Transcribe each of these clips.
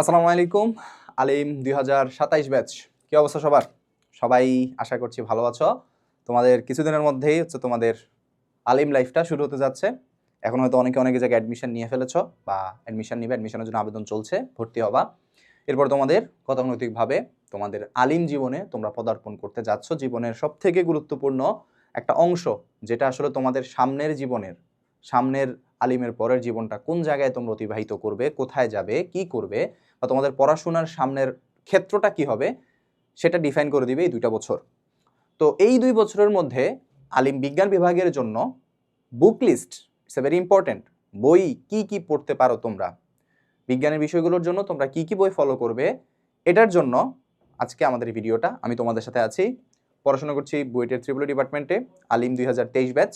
আসসালামু আলাইকুম। আলিম, দুই হাজার সাতাইশ ব্যাচ, কী অবস্থা সবার? সবাই আশা করছি ভালো আছো। তোমাদের কিছুদিনের মধ্যেই হচ্ছে তোমাদের আলিম লাইফটা শুরু হতে যাচ্ছে। এখন হয়তো অনেকে অনেকে জায়গায় অ্যাডমিশন নিয়ে ফেলেছো বা অ্যাডমিশন নিবে অ্যাডমিশনের জন্য আবেদন চলছে, ভর্তি হবা। এরপর তোমাদের গতানুগতিকভাবে তোমাদের আলিম জীবনে তোমরা পদার্পণ করতে যাচ্ছ। জীবনের সব থেকে গুরুত্বপূর্ণ একটা অংশ, যেটা আসলে তোমাদের সামনের জীবনের, সামনের আলিমের পরের জীবনটা কোন জায়গায় তোমরা অতিবাহিত করবে, কোথায় যাবে, কি করবে বা তোমাদের পড়াশোনার সামনের ক্ষেত্রটা কি হবে সেটা ডিফাইন করে দিবে এই দুইটা বছর। তো এই দুই বছরের মধ্যে আলিম বিজ্ঞান বিভাগের জন্য book list it's a very important বই কি কি পড়তে পারো তোমরা? বিজ্ঞানের বিষয়গুলোর জন্য তোমরা কি কি বই ফলো করবে? এটার জন্য আজকে আমাদের ভিডিওটা আমি তোমাদের সাথে আছি। পড়াশোনা করছি বুয়েটের ত্রিপুল ডিপার্টমেন্টে আলিম দুই হাজার তেইশ ব্যাচ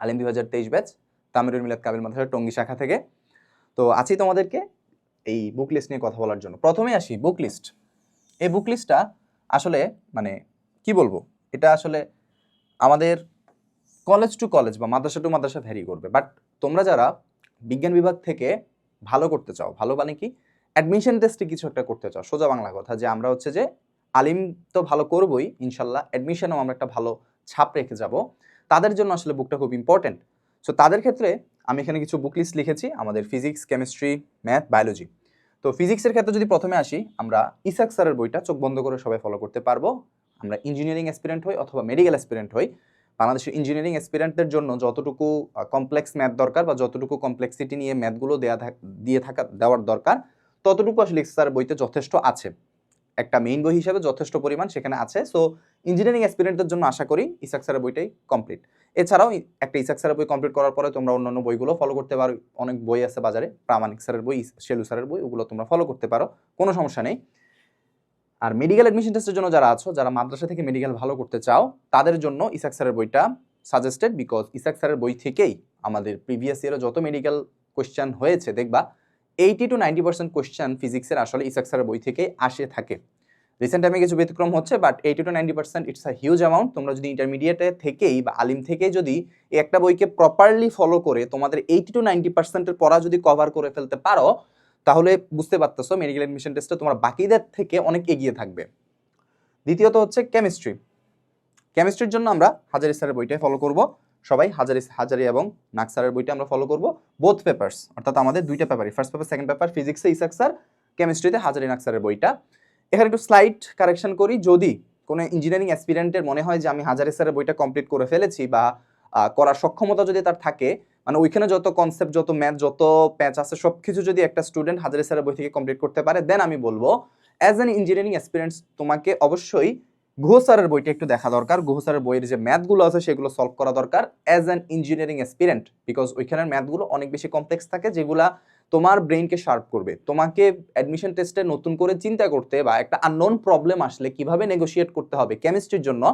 আলিম দুই হাজার তেইশ ব্যাচ তামিরুল মিলাদ কাবিল মাদ্রাসা টঙ্গী শাখা থেকে। তো আছি তোমাদেরকে এই বুক লিস্ট নিয়ে কথা বলার জন্য। প্রথমে আসি বুক লিস্ট এই বুক লিস্টটা আসলে মানে কি বলব? এটা আসলে আমাদের কলেজ টু কলেজ বা মাদ্রাসা টু মাদ্রাসা ভ্যারি করবে। বাট তোমরা যারা বিজ্ঞান বিভাগ থেকে ভালো করতে চাও, ভালো মানে কি? অ্যাডমিশন টেস্টে কিছু একটা করতে চাও, সোজা বাংলা কথা যে আমরা হচ্ছে যে আলিম তো ভালো করবই, ইনশাল্লাহ অ্যাডমিশনেও আমরা একটা ভালো ছাপ রেখে যাব। তাদের জন্য আসলে বুকটা খুব ইম্পর্টেন্ট সো তাদের ক্ষেত্রে আমি এখানে কিছু বুক লিস্ট লিখেছি, আমাদের ফিজিক্স কেমিস্ট্রি ম্যাথ বায়োলজি তো ফিজিক্সের ক্ষেত্রে যদি প্রথমে আসি, আমরা ইসাক স্যারের বইটা চোখ বন্ধ করে সবাই ফলো করতে পারব। আমরা ইঞ্জিনিয়ারিং অ্যাসপিরেন্ট হই অথবা মেডিকেল অ্যাসপিরেন্ট হই। বাংলাদেশের ইঞ্জিনিয়ারিং অ্যাসপিরেন্টদের জন্য যতটুকু কমপ্লেক্স ম্যাথ দরকার বা যতটুকু কমপ্লেক্সিটি নিয়ে ম্যাথগুলো দেওয়া থাক- দিয়ে থাকা, দেওয়ার দরকার, ততটুকু আসলে স্যারের বইতে যথেষ্ট আছে। একটা মেইন বই হিসাবে যথেষ্ট পরিমাণ সেখানে আছে। সো ইঞ্জিনিয়ারিং অ্যাসপিরেন্টদের জন্য আশা করি ইসাক বইটাই কমপ্লিট এছাড়াও একটা ইসাক বই কমপ্লিট করার পরে তোমরা অন্যান্য বইগুলো ফলো করতে পারো। অনেক বই আছে বাজারে, প্রামাণিক স্যারের বই শেলু স্যারের বই, ওগুলো তোমরা ফলো করতে পারো। কোনো সমস্যা নেই। আর মেডিকেল অ্যাডমিশন টেস্টের জন্য যারা আছো, যারা মাদ্রাসা থেকে মেডিকেল ভালো করতে চাও, তাদের জন্য ইসাক বইটা সাজেস্টেড বিকজ ইসাক বই থেকেই আমাদের প্রিভিয়াস ইয়ারে যত মেডিকেল কোয়েশ্চেন হয়েছে, দেখবা eighty two ninety percent question ফিজিক্সের আসলে ইসাক স্যারের বই থেকেই আসে থাকে। রিসেন্ট টাইমে কিছু ব্যতিক্রম হচ্ছে but eighty two ninety percent it's a huge amount তোমরা যদি ইন্টারমিডিয়েটে থেকেই বা আলিম থেকেই যদি একটা বইকে প্রপারলি ফলো করে তোমাদের এইটি টু নাইনটি পার্সেন্টের পড়া যদি কভার করে ফেলতে পারো, তাহলে বুঝতে পারতেছো মেডিকেল অ্যাডমিশন টেস্টে তোমার বাকিদের থেকে অনেক এগিয়ে থাকবে। দ্বিতীয়ত হচ্ছে কেমিস্ট্রি কেমিস্ট্রির জন্য আমরা হাজারি স্যারের বইটাই ফলো করব। সবাই হাজারি হাজারি এবং নাক স্যারের বইটা আমরা ফলো করব। বোথ পেপার্স অর্থাৎ আমাদের দুইটা পেপারই ফার্স্ট পেপার সেকেন্ড পেপার ফিজিক্সে ইসাক স্যার কেমিস্ট্রিতে হাজারি নাক স্যারের বইটা। এখানে একটু স্লাইড কারেকশন করি। যদি কোনো ইঞ্জিনিয়ারিং অ্যাসপিরেন্টের মনে হয় যে আমি হাজারি স্যারের বইটা কমপ্লিট করে ফেলেছি বা করার সক্ষমতা যদি তার থাকে মানে ওইখানে যত কনসেপ্ট যত ম্যাথ যত প্যাচ আছে সব কিছু যদি একটা স্টুডেন্ট হাজারি স্যারের বই থেকে কমপ্লিট করতে পারে দেন আমি বলব অ্যাজ অ্যান ইঞ্জিনিয়ারিং এক্সপিরিয়েন্স তোমাকে অবশ্যই গুহ স্যারের বইটা একটু দেখা দরকার। গুহ স্যারের বইয়ের যে ম্যাথগুলো আছে, সেগুলো সলভ করা দরকার as an engineering experient because ওইখানের ম্যাথগুলো অনেক বেশি কমপ্লেক্স থাকে, যেগুলা তোমার ব্রেইনকে শার্প করবে। তোমাকে অ্যাডমিশন টেস্টে নতুন করে চিন্তা করতে বা একটা আননোন প্রবলেম আসলে কীভাবে নেগোশিয়েট করতে হবে কেমিস্ট্রির জন্য,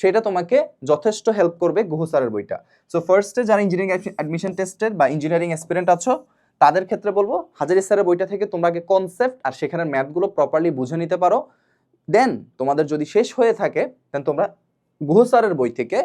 সেটা তোমাকে যথেষ্ট হেল্প করবে গুহ স্যারের বইটা। সো ফার্স্টে যারা ইঞ্জিনিয়ারিং অ্যাডমিশন টেস্টের বা ইঞ্জিনিয়ারিং এক্সপিরিয়েন্ট আছো, তাদের ক্ষেত্রে বলব, হাজারি স্যারের বইটা থেকে তোমরা আগে কনসেপ্ট আর সেখানের ম্যাথগুলো প্রপারলি বুঝে নিতে পারো। দেন তোমাদের যদি শেষ হয়ে থাকে দেন তোমরা গুহ স্যারের বই থেকে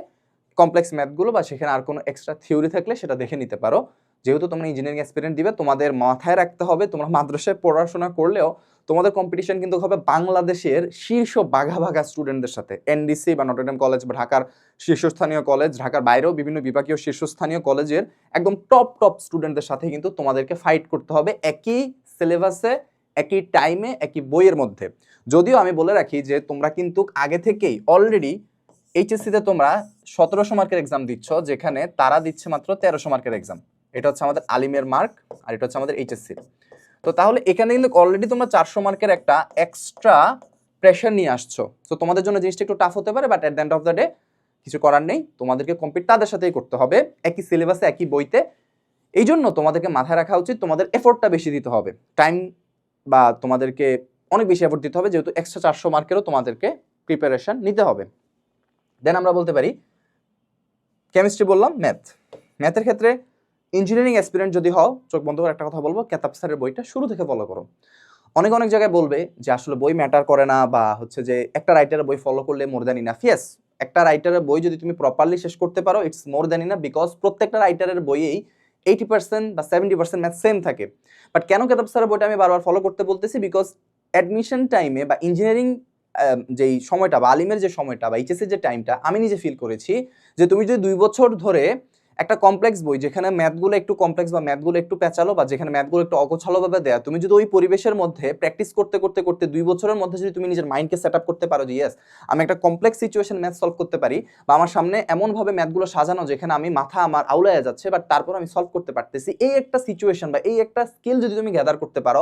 কমপ্লেক্স ম্যাথগুলো বা সেখানে আর কোনো এক্সট্রা থিওরি থাকলে সেটা দেখে নিতে পারো। যেহেতু তোমরা ইঞ্জিনিয়ারিং এক্সপিরিয়েন্স দিবে, তোমাদের মাথায় রাখতে হবে, তোমরা মাদ্রাসায় পড়াশোনা করলেও তোমাদের কম্পিটিশন কিন্তু হবে বাংলাদেশের শীর্ষ বাঘা বাঘা স্টুডেন্টদের সাথে এনডিসি বা নটরডেম কলেজ বা ঢাকার শীর্ষস্থানীয় কলেজ ঢাকার বাইরেও বিভিন্ন বিভাগীয় শীর্ষস্থানীয় কলেজের একদম টপ টপ স্টুডেন্টদের সাথে কিন্তু তোমাদেরকে ফাইট করতে হবে। একই সিলেবাসে একই টাইমে একই বইয়ের মধ্যে। যদিও আমি বলে রাখি যে, তোমরা কিন্তু আগে থেকেই অলরেডি এইচএসসিতে তোমরা সতেরোশো মার্কের এক্সাম দিচ্ছ, যেখানে তারা দিচ্ছে মাত্র তেরোশো মার্কের এক্সাম এটা হচ্ছে আমাদের আলিমের মার্ক আর এটা হচ্ছে আমাদের এইচএসসির তো তাহলে এখানে কিন্তু অলরেডি তোমরা চারশো মার্কের একটা এক্সট্রা প্রেশার নিয়ে আসছো। তো তোমাদের জন্য জিনিসটা একটু টাফ হতে পারে but at the end of the day কিছু করার নেই। তোমাদেরকে কমপ্লিট তাদের সাথেই করতে হবে। একই সিলেবাসে একই বইতে। এই জন্য তোমাদেরকে মাথায় রাখা উচিত, তোমাদের এফোর্টটা বেশি দিতে হবে। টাইম বা তোমাদেরকে অনেক বেশি এফোর্ট দিতে হবে, যেহেতু এক্সট্রা চারশো মার্কেরও তোমাদেরকে প্রিপারেশন নিতে হবে। দেন আমরা বলতে পারি কেমিস্ট্রি বললাম ম্যাথ ম্যাথের ক্ষেত্রে ইঞ্জিনিয়ারিং এক্সপিরিয়েন্স যদি হও, চোখ বন্ধ করে একটা কথা বলব, কেতাব স্যারের বইটা শুরু থেকে ফলো করো। অনেক অনেক জায়গায় বলবে যে আসলে বই ম্যাটার করে না বা হচ্ছে যে একটা রাইটারের বই ফলো করলে মোর দ্যান ইনাফ ইয়েস একটা রাইটারের বই যদি তুমি প্রপারলি শেষ করতে পারো it's more than enough because প্রত্যেকটা রাইটারের বইয়েই এইটি পার্সেন্ট বা সেভেন্টি পার্সেন্ট ম্যাথ সেম থাকে। বাট কেন কেতাব স্যারের বইটা আমি বারবার ফলো করতে বলতেছি? বিকজ অ্যাডমিশন টাইমে বা ইঞ্জিনিয়ারিং যেই সময়টা বা আলিমের যে সময়টা বা এইচএসের যে টাইমটা আমি নিজে ফিল করেছি যে তুমি যদি দুই বছর ধরে একটা কমপ্লেক্স বই যেখানে ম্যাথগুলো একটু কমপ্লেক্স বা ম্যাথগুলো একটু পেঁচালো বা যেখানে ম্যাথগুলো একটু অগোছালোভাবে দেয়া, তুমি যদি ওই পরিবেশের মধ্যে প্র্যাকটিস করতে করতে করতে দুই বছরের মধ্যে যদি তুমি নিজের মাইন্ডকে সেট আপ করতে পারো যে ইয়েস আমি একটা কমপ্লেক্স সিচুয়েশন ম্যাথ সলভ করতে পারি বা আমার সামনে এমনভাবে ম্যাথগুলো সাজানো যেখানে আমি মাথা আমার আউলায় যাচ্ছে বাট তারপর আমি সলভ করতে পারতেছি। এই একটা সিচুয়েশন বা এই একটা স্কিল যদি তুমি গ্যাদার করতে পারো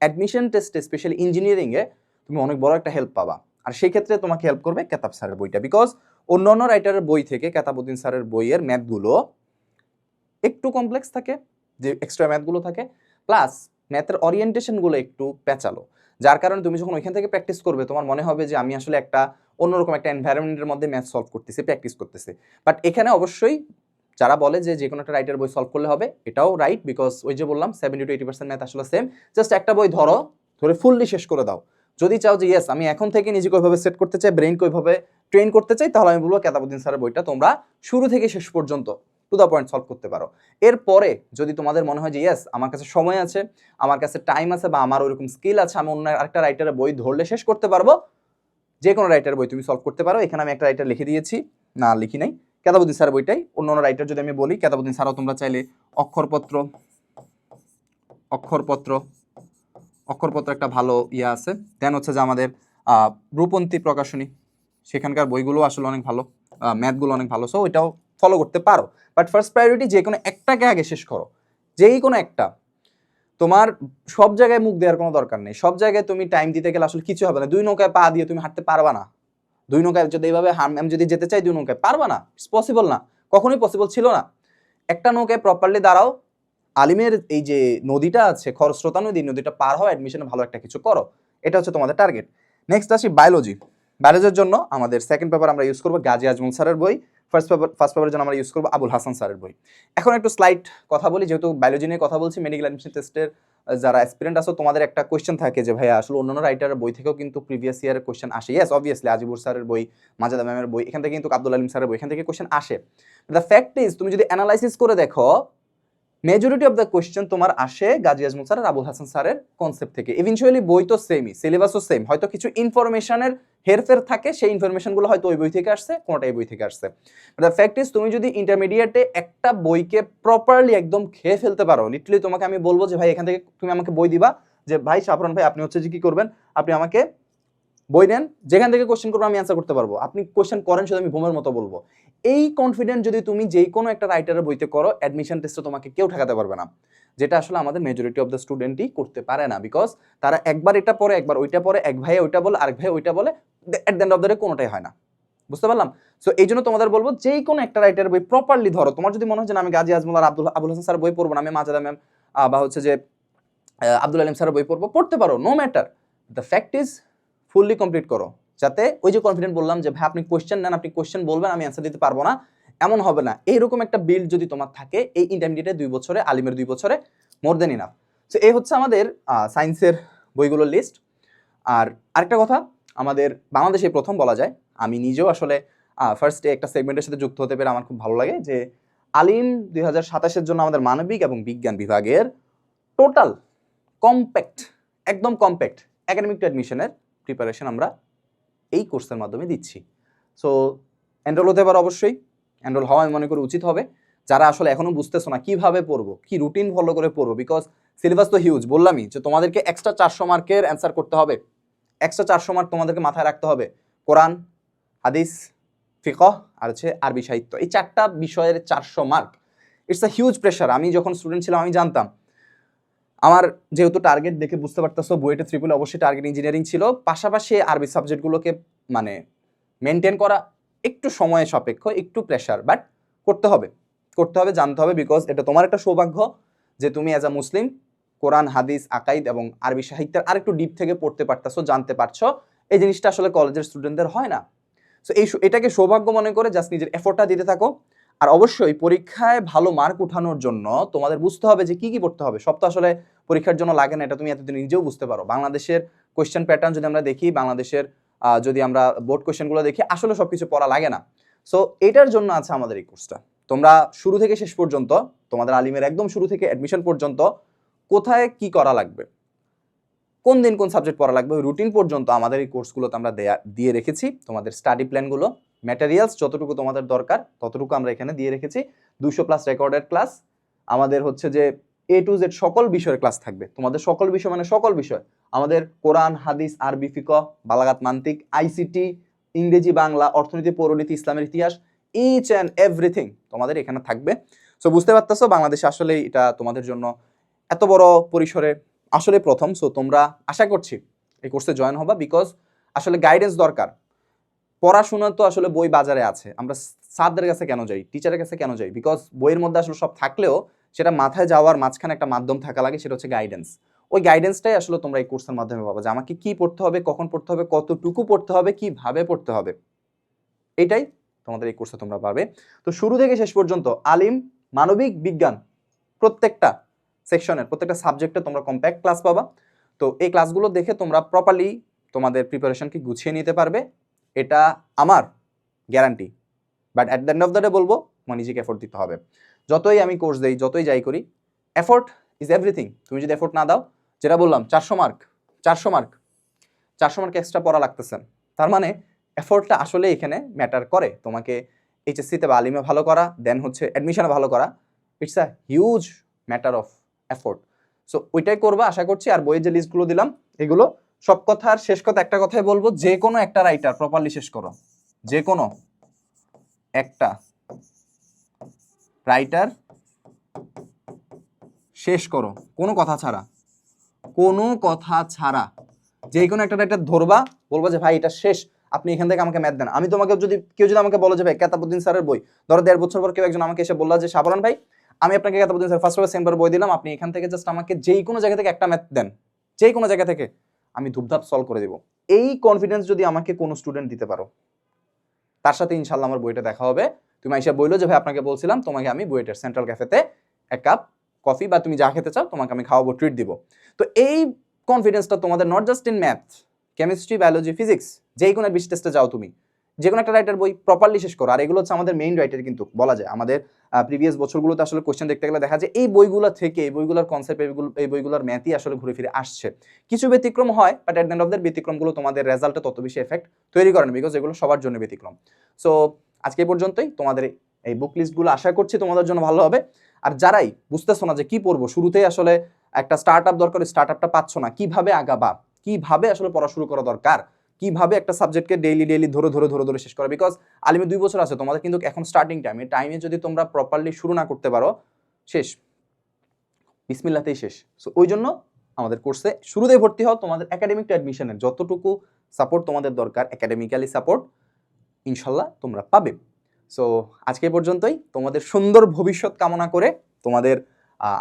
অ্যাডমিশন টেস্টে স্পেশালি ইঞ্জিনিয়ারিংয়ে তুমি অনেক বড় একটা হেল্প পাবা। আর সেই ক্ষেত্রে তোমাকে হেল্প করবে কেতাব স্যারের বইটা বিকজ অন্য অন্য রাইটারের বই থেকে কেতাবুদ্দিন স্যারের বইয়ের ম্যাথগুলো একটু কমপ্লেক্স থাকে, যে এক্সট্রা ম্যাথগুলো থাকে প্লাস ম্যাথের অরিয়েন্টেশনগুলো একটু পেঁচালো যার কারণে তুমি যখন ওইখান থেকে প্র্যাকটিস করবে, তোমার মনে হবে যে আমি আসলে একটা অন্যরকম একটা এনভায়রনমেন্টের মধ্যে ম্যাথ সলভ করতেছি প্র্যাকটিস করতেছি। বাট এখানে অবশ্যই যারা বলে যে যে কোনো একটা রাইটার বই সলভ করলে হবে, এটাও রাইট বিকজ ওই যে বললাম seventy to eighty percent math আসলে সেম জাস্ট একটা বই ধরো, ধরে ফুললি শেষ করে দাও। যদি চাও যে ইয়েস আমি এখন থেকে নিজেকে ওইভাবে সেট করতে চাই ব্রেনকে ওইভাবে ট্রেন করতে চাই তাহলে আমি বলব কেতাবুদ্দিন স্যারের বইটা তোমরা শুরু থেকে শেষ পর্যন্ত টু দ্য পয়েন্ট সলভ করতে পারো। এরপরে যদি তোমাদের মনে হয় যে ইয়েস আমার কাছে সময় আছে আমার কাছে টাইম আছে বা আমার ওইরকম স্কিল আছে আমি অন্য আরেকটা রাইটারের বই ধরলে শেষ করতে পারব যে কোনো রাইটার বই তুমি সলভ করতে পারো। এখানে আমি একটা রাইটার লিখে দিয়েছি না লিখি নাই। কেতাবুদ্দিন স্যার বইটাই অন্য অন্য রাইটার যদি আমি বলি কেতাবুদ্দিন স্যারও তোমরা চাইলে অক্ষরপত্র অক্ষরপত্র অক্ষরপত্র একটা ভালো ইয়ে আছে। দেন হচ্ছে যে আমাদের আহ, রূপন্তী প্রকাশনী। সেখানকার বইগুলো আসলে অনেক ভালো ম্যাথগুলো অনেক ভালো সো ওইটাও ফলো করতে পারো। বাট ফার্স্ট প্রায়োরিটি যে কোনো একটাকে আগে শেষ করো, যেই কোনো একটা। তোমার সব জায়গায় মুখ দেওয়ার কোনো দরকার নেই, সব জায়গায় তুমি টাইম দিতে গেলে আসলে কিছু হবে না। দুই নৌকায় পা দিয়ে তুমি হাঁটতে পারবা না। দুই নৌকায় যদি এইভাবে আমি যদি যেতে চাই দুই নৌকায়, পারবা না ইটস পসিবল না, কখনোই পসিবল ছিল না। একটা নৌকায় প্রপারলি দাঁড়াও, আলিমের এই যে নদীটা আছে, খরস্রোতা নদী, নদীটা পার হওয়া অ্যাডমিশনে ভালো একটা কিছু করো, এটা হচ্ছে তোমাদের টার্গেট নেক্সট আসি বায়োলজি বায়োলজির জন্য আমাদের সেকেন্ড পেপার আমরা ইউজ করব গাজী আজমল স্যারের বই ফার্স্ট পেপার ফার্স্ট পেপারের জন্য আমরা ইউজ করব আবুল হাসান স্যারের বই। এখন একটু স্লাইড কথা বলি, যেহেতু বায়োলজি নিয়ে কথা বলছি মেডিকেল অ্যাডমিশন টেস্টের যারা অ্যাসপিরেন্ট আসো তোমাদের একটা কোয়েশ্চেন থাকে যে, ভাইয়া, আসলে অন্যান্য রাইটারের বই থেকেও কিন্তু প্রিভিয়াস ইয়ারের কোয়েশ্চেন আসে? ইয়েস অবভিয়াসলি আজিবুর স্যারের বই, মাজাদা ম্যামের বই, এখান থেকে কিন্তু আব্দুল আলিম স্যারের বই, এখান থেকে কোয়েশ্চেন আসে। দ্য ফ্যাক্ট ইজ তুমি যদি অ্যানালাইসিস করে দেখো মেজরিটি অফ দ্য কোয়েশ্চেন তোমার আসে গাজী আজমল স্যার আর আবুল হাসান স্যারের কনসেপ্ট থেকে। ইভেনচুয়ালি বই তো সেমই সিলেবাসও সেম হয়তো কিছু ইনফরমেশনের হেরফের থাকে, সেই ইনফরমেশনগুলো হয়তো ওই বই থেকে আসছে, কোনোটা এই বই থেকে আসছে। দ্য ফ্যাক্ট ইজ তুমি যদি ইন্টারমিডিয়েটে একটা বইকে প্রপারলি একদম খেয়ে ফেলতে পারো লিটারলি তোমাকে আমি বলব যে, ভাই, এখান থেকে তুমি আমাকে বই দিবা যে, ভাই সাফরান ভাই, আপনি হচ্ছে যে কি করবেন? আপনি আমাকে বই নেন যেখান থেকে কোশ্চেন করব আমি অ্যান্সার করতে পারব। আপনি কোশ্চেন করেন শুধু আমি ঘুমের মতো বলব। এই কনফিডেন্ট যদি তুমি যেই কোনো একটা রাইটারের বইতে করো অ্যাডমিশন টেস্টে তোমাকে কেউ ঠেকাতে পারবে না। যেটা আসলে আমাদের মেজরিটি অফ দ্য স্টুডেন্টই করতে পারে না। বিকজ তারা একবার এটা পরে একবার ওইটা পরে এক ভাই ওইটা বলে আরেক ভাই ওইটা বলে at the end of the day কোনোটাই হয় না। বুঝতে পারলাম? সো এই জন্য তোমাদের বলব যেই কোনো একটা রাইটারের বই প্রপারলি ধরো। তোমার যদি মনে হয় যে না, আমি গাজী আজমল আর আব্দুল আবুল হাসান স্যার বই পড়ব না আমি মাজাদা ম্যাম বা হচ্ছে যে আব্দুল আলিম স্যারের বই পড়ব পড়তে পারো no matter the fact is fully complete করো। যাতে ওই যে কনফিডেন্ট বললাম যে, ভাই, আপনি কোয়েশ্চেন নেন, আপনি কোয়েশ্চেন বলবেন, আমি অ্যান্সার দিতে পারব না। এমন হবে না। এইরকম একটা বিল্ড যদি তোমার থাকে, এই ইন্টারমিডিয়েটে দুই বছরে, আলিমের দুই বছরে মোর দেন ইনাফ সো এই হচ্ছে আমাদের সায়েন্সের বইগুলোর লিস্ট আর আরেকটা কথা, আমাদের বাংলাদেশে প্রথম বলা যায়। আমি নিজেও আসলে ফার্স্টে একটা সেগমেন্টের সাথে যুক্ত হতে পেরে আমার খুব ভালো লাগে যে, আলিম দুই হাজার সাতাশের জন্য আমাদের মানবিক এবং বিজ্ঞান বিভাগের টোটাল কম্প্যাক্ট একদম কম্প্যাক্ট একাডেমিক অ্যাডমিশনের প্রিপারেশন আমরা এই কোর্সের মাধ্যমে দিচ্ছি। সো এনরোল হতে পারো অবশ্যই। এনরোল হওয়া আমি মনে করি উচিত হবে। যারা আসলে এখনও বুঝতেছো না কীভাবে পড়ব, কি রুটিন ফলো করে পড়ব বিকজ সিলেবাস তো হিউজ বললামই যে তোমাদেরকে এক্সট্রা চারশো মার্কের অ্যান্সার করতে হবে। এক্সট্রা চারশো মার্ক তোমাদেরকে মাথায় রাখতে হবে। কোরআন, হাদিস, ফিকহ আর হচ্ছে আরবি সাহিত্য। এই চারটা বিষয়ের চারশো mark it's a huge pressure আমি যখন স্টুডেন্ট ছিলাম, আমি জানতাম আমার যেহেতু টার্গেট দেখে বুঝতে পারতেছো বুয়েটে ত্রিপুল অবশ্যই টার্গেট ইঞ্জিনিয়ারিং ছিল। পাশাপাশি আরবি সাবজেক্টগুলোকে মানে মেনটেন করা একটু সময় সাপেক্ষ, একটু প্রেশার বাট করতে হবে। করতে হবে, জানতে হবে বিকজ এটা তোমার একটা সৌভাগ্য যে তুমি অ্যাজ আ মুসলিম কোরআন, হাদিস, আকাইদ এবং আরবি সাহিত্যের আরেকটু ডিপ থেকে পড়তে পারতেছো, জানতে পারছ। এই জিনিসটা আসলে কলেজের স্টুডেন্টদের হয় না। সো এই এটাকে সৌভাগ্য মনে করে জাস্ট নিজের এফোর্টটা দিতে থাকো। আর অবশ্যই পরীক্ষায় ভালো মার্ক উঠানোর জন্য তোমাদের বুঝতে হবে যে কি কি পড়তে হবে। সব তো আসলে পরীক্ষার জন্য লাগে না, এটা তুমি এতদিন নিজেও বুঝতে পারো। বাংলাদেশের কোয়েশ্চেন প্যাটার্ন যদি আমরা দেখি, বাংলাদেশের যদি আমরা বোর্ড কোয়েশ্চেনগুলো দেখি, আসলে সব কিছু পড়া লাগে না। সো এটার জন্য আছে আমাদের এই কোর্সটা তোমরা শুরু থেকে শেষ পর্যন্ত, তোমাদের আলিমের একদম শুরু থেকে অ্যাডমিশন পর্যন্ত কোথায় কি করা লাগবে? কোন দিন কোন সাবজেক্ট পড়া লাগবে? ওই রুটিন পর্যন্ত আমাদের এই কোর্সগুলোতে আমরা দেয়া, দিয়ে রেখেছি। তোমাদের স্টাডি প্ল্যানগুলো ম্যাটেরিয়ালস যতটুকু তোমাদের দরকার, ততটুকু আমরা এখানে দিয়ে রেখেছি। দুশো প্লাস রেকর্ডেড ক্লাস আমাদের হচ্ছে যে এ টু জেড সকল বিষয়ের ক্লাস থাকবে। তোমাদের সকল বিষয় মানে সকল বিষয়। আমাদের কোরআন, হাদিস, আরবি ফিক বালাগাত মান্তিক আইসিটি ইংরেজি, বাংলা, অর্থনীতি, পৌরনীতি, ইসলামের ইতিহাস ইচ অ্যান্ড এভরিথিং তোমাদের এখানে থাকবে। সো বুঝতে পারতেছো? বাংলাদেশে আসলে এটা তোমাদের জন্য এত বড় পরিসরে আসলে প্রথম সো তোমরা আশা করছি এই কোর্সে জয়েন হবা বিকজ আসলে গাইডেন্স দরকার। পড়াশোনা তো আসলে বই বাজারে আছে। আমরা স্যারদের কাছে কেন যাই? টিচারের কাছে কেন যাই? বিকজ বইয়ের মধ্যে আসলে সব থাকলেও সেটা মাথায় যাওয়ার মাঝখানে একটা মাধ্যম থাকা লাগে, সেটা হচ্ছে গাইডেন্স ওই গাইডেন্সটাই আসলে তোমরা এই কোর্সের মাধ্যমে পাবো যে আমাকে কী পড়তে হবে, কখন পড়তে হবে, কতটুকু পড়তে হবে, কীভাবে পড়তে হবে। এটাই তোমাদের এই কোর্সে তোমরা পাবে। তো শুরু থেকে শেষ পর্যন্ত আলিম, মানবিক, বিজ্ঞান প্রত্যেকটা সেকশনের প্রত্যেকটা সাবজেক্টে তোমরা কম্প্যাক্ট ক্লাস পাবা। তো এই ক্লাসগুলো দেখে তোমরা প্রপারলি তোমাদের প্রিপারেশনকে গুছিয়ে নিতে পারবে। এটা আমার guarantee but at the end of the day বলব, তোমার নিজেকে এফোর্ট দিতে হবে। যতই আমি কোর্স দেই, যতই যাই করি এফোর্ট ইজ এভরিথিং তুমি যদি এফোর্ট না দাও, যেটা বললাম, চারশো মার্ক চারশো মার্ক চারশো মার্ক এক্সট্রা পড়া লাগতেছে। তার মানে এফোর্টটা আসলে এখানে ম্যাটার করে। তোমাকে এইচএসসিতে বা আলিমে ভালো করা দেন হচ্ছে অ্যাডমিশনে ভালো করা। It's a huge matter of effort. So ওইটাই করব, আশা করছি। আর বইয়ের যে লিস্টগুলো দিলাম, এগুলো সব কথার শেষ কথা একটা কথাই বলব, যে কোনো একটা রাইটার প্রপারলি শেষ করো। যে কোনো একটা রাইটার শেষ করো, কোনো কথা ছাড়া। কোনো কথা ছাড়া। যে কোনো একটা রাইটার ধরবা, বলব যে, ভাই, এটা শেষ। আপনি এখান থেকে আমাকে ম্যাথ দেন। আমি তোমাকে যদি, কেউ যদি আমাকে বলে যে, ভাই কেতাবুদ্দিন স্যারের বই, ধরো দেড় বছর পর কেউ একজন আমাকে এসে বলল যে, সাবরণ ভাই আমি আপনাকে বলছি স্যার ফার্স্ট সেম্বার বই দিলাম। আপনি এখান থেকে জাস্ট আমাকে যেই কোনো জায়গা থেকে একটা ম্যাথ দেন, যেই কোনো জায়গা থেকে, আমি ধূপধাপ সলভ করে দেবো। এই কনফিডেন্স যদি আমাকে কোনো স্টুডেন্ট দিতে পারো, তার সাথে ইনশাল্লাহ আমার বইটা দেখা হবে। তুমি আইসা বলল যে, ভাই, আপনাকে বলছিলাম তোমাকে আমি বুয়েটের সেন্ট্রাল ক্যাফেতে এক কাপ কফি বা তুমি যা খেতে চাও, তোমাকে আমি খাওয়াবো ট্রিট দিব। তো এই কনফিডেন্সটা তোমাদের not just in math chemistry biology physics যেই কোনো বিশ টেস্টে যাও তুমি যে কোনো একটা রাইটার বই প্রপারলি শেষ করো। আর এগুলো হচ্ছে আমাদের মেইন রাইটার কিন্তু বলা যায়। আমাদের প্রিভিয়াস বছরগুলোতে আসলে কোশ্চেন দেখতে গেলে দেখা যায়, এই বইগুলো থেকে, এই বইগুলোর কনসেপ্ট এই বইগুলোর ম্যাথই আসলে ঘুরে ফিরে আসছে। কিছু ব্যতিক্রম হয় but at end of that ব্যতিক্রমগুলো তোমাদের রেজাল্টে তত বেশি এফেক্ট তৈরি করে না বিকজ এগুলো সবার জন্য ব্যতিক্রম। সো আজকে পর্যন্তই। তোমাদের এই বুক লিস্টগুলো আশা করছি তোমাদের জন্য ভালো হবে। আর যারাই বুঝতেছো না যে কি পড়ব, শুরুতেই আসলে একটা স্টার্ট আপ দরকার স্টার্ট আপটা পাচ্ছ না, কীভাবে আগাবা, কীভাবে আসলে পড়া শুরু করা দরকার কীভাবে একটা সাবজেক্টকে ডেইলি ডেইলি ধরে ধরে ধরে ধরে শেষ করা? বিকজ আলিমে দুই বছর আছে, তোমাদের কিন্তু এখন স্টার্টিং টাইম টাইমে যদি তোমরা প্রপারলি শুরু না করতে পারো, শেষ। বিসমিল্লাতেই শেষ। সো ওই জন্য আমাদের কোর্সে শুরুতেই ভর্তি হও, তোমাদের একাডেমিক অ্যাডমিশনের যতটুকু সাপোর্ট তোমাদের দরকার একাডেমিক্যালি সাপোর্ট ইনশাল্লাহ তোমরা পাবে। সো আজকে পর্যন্তই। তোমাদের সুন্দর ভবিষ্যৎ কামনা করে তোমাদের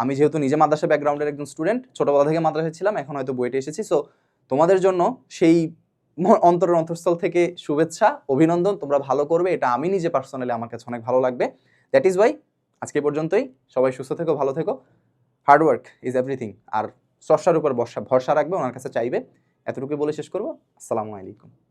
আমি যেহেতু নিজে মাদ্রাসা ব্যাকগ্রাউন্ডের একজন স্টুডেন্ট ছোটোবেলা থেকে মাদ্রাসায় ছিলাম, এখন হয়তো বইটে এসেছি। সো তোমাদের জন্য সেই অন্তরের অন্তঃস্থল থেকে শুভেচ্ছা, অভিনন্দন, তোমরা ভালো করবে, এটা আমি নিজে পার্সোনালি আমার কাছে অনেক ভালো লাগবে। দ্যাট ইজ ওয়াই আজকে পর্যন্তই, সবাই সুস্থ থেকো, ভালো থেকো। হার্ডওয়ার্ক ইজ এভরিথিং আর স্রষ্টার উপর ভরসা ভরসা রাখবে, ওনার কাছে চাইবে। এতটুকু বলে শেষ করব। আসসালামু আলাইকুম।